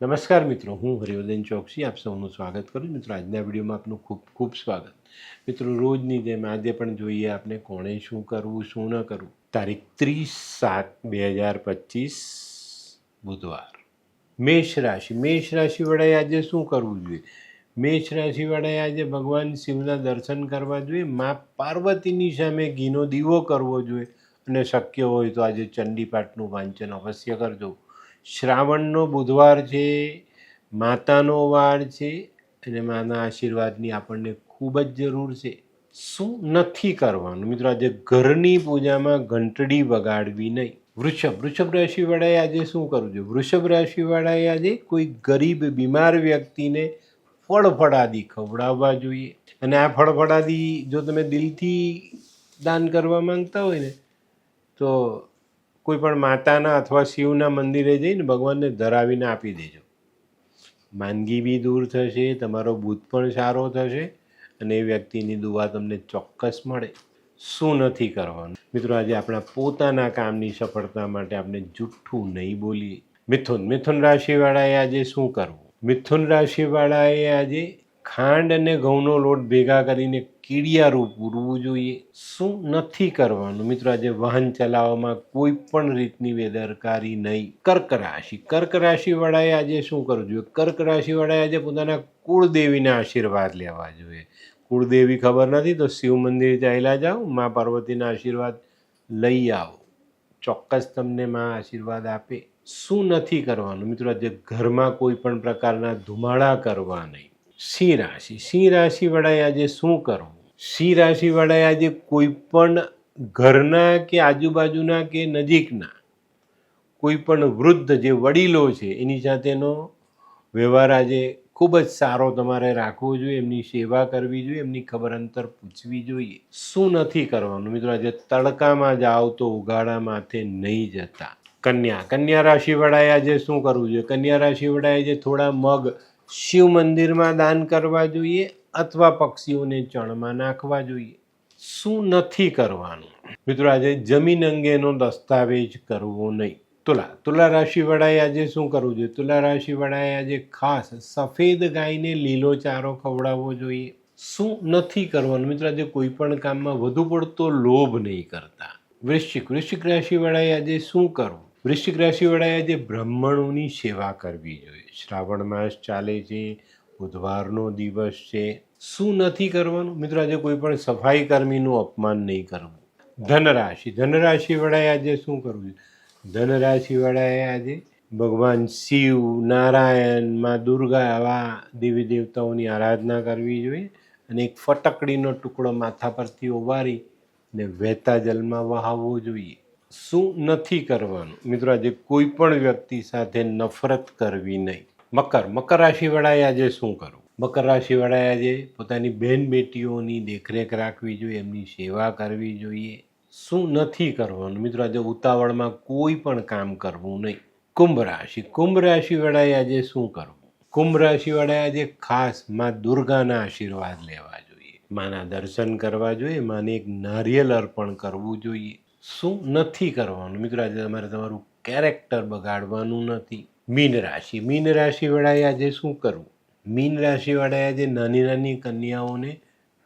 નમસ્કાર મિત્રો, હું હરિવર્ધન ચોકસી, આપ સૌનું સ્વાગત કરું મિત્રો, આજના વિડીયોમાં આપનું ખૂબ ખૂબ સ્વાગત. મિત્રો, રોજની જેમ આજે પણ જોઈએ આપણે કોણે શું કરવું, શું ન કરવું. તારીખ ત્રીસ સાત બે હજાર પચીસ, બુધવાર. મેષ રાશિ. મેષ રાશિવાળાએ આજે શું કરવું જોઈએ? મેષ રાશિવાળાએ આજે ભગવાન શિવના દર્શન કરવા જોઈએ. મા પાર્વતીની સામે ઘીનો દીવો કરવો જોઈએ. અને શક્ય હોય તો આજે ચંડીપાઠનું વાંચન અવશ્ય કરજો. શ્રાવણનો બુધવાર છે, માતાનો વાર છે અને માના આશીર્વાદની આપણને ખૂબ જ જરૂર છે. શું નથી કરવાનું? મિત્રો, આજે ઘરની પૂજામાં ઘંટડી વગાડવી નહીં. વૃષભ વૃષભ રાશિવાળાએ આજે શું કરવું જોઈએ વૃષભ રાશિવાળાએ આજે કોઈ ગરીબ, બીમાર વ્યક્તિને ફળફળાદી ખવડાવવા જોઈએ. અને આ ફળફળાદી જો તમે દિલથી દાન કરવા માંગતા હોય ને, તો કોઈ પણ માતાના અથવા શિવના મંદિરે જઈને ભગવાનને ધરાવીને આપી દેજો. માંદગી બી દૂર થશે, તમારો બુદ્ધ પણ સારો થશે અને એ વ્યક્તિની દુવા તમને ચોક્કસ મળે. શું નથી કરવાનું? મિત્રો, આજે આપણા પોતાના કામની સફળતા માટે આપણે જુઠ્ઠું નહીં બોલીએ. મિથુન મિથુન રાશિવાળાએ આજે શું કરવું? મિથુન રાશિવાળાએ આજે ખાંડ અને ઘઉંનો લોટ ભેગા કરીને કીડિયારું પૂરવું જોઈએ. શું નથી કરવાનું? મિત્રો, આજે વાહન ચલાવવામાં કોઈ પણ રીતની બેદરકારી નહીં. કર્ક રાશિ. કર્ક રાશિવાળાએ આજે શું કરવું જોઈએ? કર્ક રાશિવાળાએ આજે પોતાના કુળદેવીના આશીર્વાદ લેવા જોઈએ. કુળદેવી ખબર નથી તો શિવ મંદિર ચાલ્યા જાઓ, મા પાર્વતીના આશીર્વાદ લઈ આવો. ચોક્કસ તમને મા આશીર્વાદ આપે. શું નથી કરવાનું? મિત્રો, આજે ઘરમાં કોઈ પણ પ્રકારના ધુમાડા કરવા નહીં. સિંહ રાશિ. સિંહ રાશિવાળાએ આજે શું કરવું? સિંહ રાશિવાળાએ આજે કોઈ પણ ઘરના કે આજુબાજુના કે નજીકના કોઈ પણ વૃદ્ધ જે વડીલો છે, એની સાથેનો વ્યવહાર આજે ખૂબ જ સારો તમારે રાખવો જોઈએ, એમની સેવા કરવી જોઈએ, એમની ખબર અંતર પૂછવી જોઈએ. શું નથી કરવાનું? મિત્રો, આજે તડકામાં જાઓ તો ઉગાડા માથે નહીં જતા. કન્યા કન્યા રાશિવાળાએ આજે શું કરવું જોઈએ? કન્યા રાશિવાળાએ જે થોડા મગ શિવ મંદિરમાં દાન કરવા જોઈએ અથવા પક્ષીઓને ચણમાં નાખવા જોઈએ. શું નથી કરવાનું? મિત્રો, આજે જમીન અંગેનો દસ્તાવેજ કરવો નહીં. તુલા તુલા રાશિવાળાએ આજે શું કરવું જોઈએ? તુલા રાશિવાળાએ આજે ખાસ સફેદ ગાયને લીલો ચારો ખવડાવવો જોઈએ. શું નથી કરવાનું? મિત્રો, આજે કોઈ પણ કામમાં વધુ પડતો લોભ નહીં કરતા. વૃશ્ચિક વૃશ્ચિક રાશિવાળાએ આજે શું કરવું? વૃશ્ચિક રાશિવાળાએ આજે બ્રાહ્મણોની સેવા કરવી જોઈએ. શ્રાવણ માસ ચાલે છે બુધવારનો દિવસ છે. શું નથી કરવાનું? મિત્રો, આજે કોઈ પણ સફાઈ કર્મીનું અપમાન નહીં કરવું. ધનરાશિ. ધનરાશિવાળાએ આજે શું કરવું ધનરાશિવાળાએ આજે ભગવાન શિવ, નારાયણ, માં દુર્ગા આવા દેવી દેવતાઓની આરાધના કરવી જોઈએ અને એક ફટકડીનો ટુકડો માથા પરથી ઓવારી ને વહેતા જલમાં વહાવવો જોઈએ. શું નથી કરવાનું? મિત્રો, આજે કોઈ પણ વ્યક્તિ સાથે નફરત કરવી નહીં. મકર. મકર રાશિવાળાએ આજે શું કરવું? મકર રાશિવાળાએ આજે પોતાની બહેન બેટીઓની દેખરેખ રાખવી જોઈએ, એમની સેવા કરવી જોઈએ. શું નથી કરવાનું? મિત્રો, આજે ઉતાવળમાં કોઈ પણ કામ કરવું નહીં. કુંભ રાશિ. કુંભ રાશિવાળાએ આજે શું કરવું? કુંભ રાશિવાળાએ આજે ખાસમાં દુર્ગાના આશીર્વાદ લેવા જોઈએ. માના દર્શન કરવા જોઈએ, માને એક નારિયેલ અર્પણ કરવું જોઈએ. શું નથી કરવાનું? મિત્રો, આજે તમારે તમારું કેરેક્ટર બગાડવાનું નથી. મીન રાશિ. મીન રાશિવાળાએ આજે શું કરવું? મીન રાશિવાળાએ આજે નાની નાની કન્યાઓને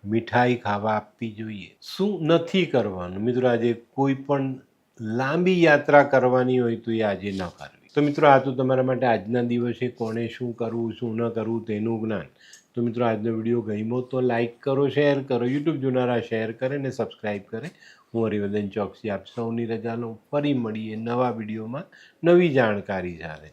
મીઠાઈ ખાવા આપવી જોઈએ. શું નથી કરવાનું? મિત્રો, આજે કોઈ પણ લાંબી યાત્રા કરવાની હોય તો એ આજે ન કરવી. તો મિત્રો, આ તો તમારા માટે આજના દિવસે કોણે શું કરવું, શું ન કરવું તેનું જ્ઞાન. તો મિત્રો, આજનો વીડિયો ગમ્યો તો લાઇક કરો, શેર કરો, યુટ્યુબ જોનારા શેર કરે ને સબસ્ક્રાઈબ કરે. હું હરિવર્ધન ચોકસી આપ સૌની રજા લઉં ફરી મળીએ નવા વિડીયોમાં નવી જાણકારી સાથે.